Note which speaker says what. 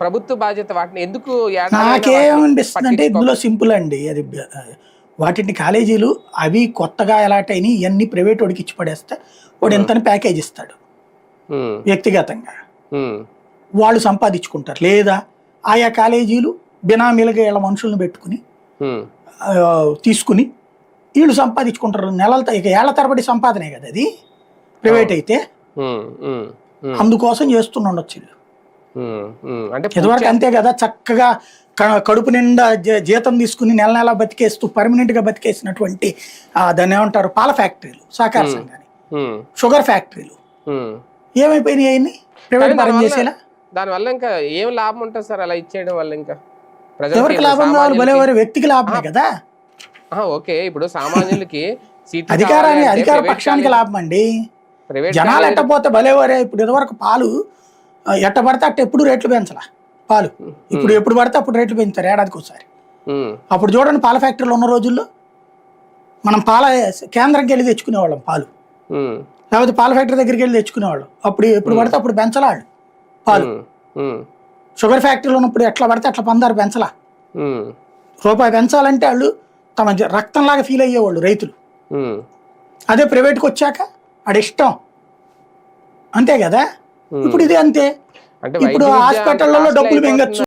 Speaker 1: ప్రభుత్వ బాధ్యత వాటిని ఎందుకు
Speaker 2: నాకేమనిపిస్తుంది అంటే ఇందులో సింపుల్ అండి. అది వాటిని కాలేజీలు అవి కొత్తగా ఎలాంటి అయినాయి ఇవన్నీ ప్రైవేట్ వాడికి ఇచ్చి పడేస్తే వాడు ఎంతని ప్యాకేజ్ ఇస్తాడు? వ్యక్తిగతంగా. వాళ్ళు సంపాదించుకుంటారు. లేదా ఆయా కాలేజీలు బినామీలుగా వీళ్ళ మనుషులను పెట్టుకుని తీసుకుని వీళ్ళు సంపాదించుకుంటారు. నెలలతో ఇక ఏళ్ళ తరబడి సంపాదనే కదా అది. ప్రైవేట్ అయితే అందుకోసం చేస్తున్న ఉండొచ్చు వీళ్ళు.
Speaker 1: అంటే
Speaker 2: ఇదివరకు అంతే కదా చక్కగా కడుపు నిండా జీతం తీసుకుని నెల నెల బతికేస్తూ పర్మనెంట్గా బతికేసినటువంటి దాన్ని ఏమంటారు పాల ఫ్యాక్టరీలు సహకార సంఘాన్ని షుగర్ ఫ్యాక్టరీలు. ఏమైపోయినాయి ప్రైవేట్ పరం చేసేలా?
Speaker 1: దానివల్ల ఇంకా ఏం లాభం ఉంటుంది సార్ అలా ఇచ్చేయడం వల్ల ఇంకా?
Speaker 2: ఎవరికి లాభం కావాలి వ్యక్తికి లాభమే కదా.
Speaker 1: ఓకే. ఇప్పుడు సామాన్యులకి
Speaker 2: అధికారాన్ని అధికార పక్షానికి లాభం అండి జనాలు ఎట్టపోతే భలేవరే. ఇప్పుడు ఇదివరకు పాలు ఎట్ట పడితే అట్ట ఎప్పుడు రేట్లు పెంచలా? పాలు. ఇప్పుడు ఎప్పుడు పడితే అప్పుడు రేట్లు పెంచుతారు ఏడాదికి ఒకసారి. అప్పుడు చూడండి పాల ఫ్యాక్టరీలో ఉన్న రోజుల్లో మనం పాల కేంద్రంకి వెళ్ళి తెచ్చుకునేవాళ్ళం పాలు. లేకపోతే పాల ఫ్యాక్టరీ దగ్గరికి వెళ్ళి తెచ్చుకునేవాళ్ళం. అప్పుడు ఎప్పుడు పడితే అప్పుడు పెంచలాడు పాలు.
Speaker 1: ఉమ్, ఉమ్,
Speaker 2: షుగర్ ఫ్యాక్టరీలో ఉన్నప్పుడు ఎట్లా పడితే అట్లా పందారు పెంచలా. రూపాయి పెంచాలంటే వాళ్ళు తమ రక్తంలాగా ఫీల్ అయ్యేవాళ్ళు రైతులు. అదే ప్రైవేట్కి వచ్చాక ఆడి ఇష్టం అంతే కదా. ఇప్పుడు ఇది అంతే. ఇప్పుడు హాస్పిటల్లో డబ్బులు మింగచ్చు.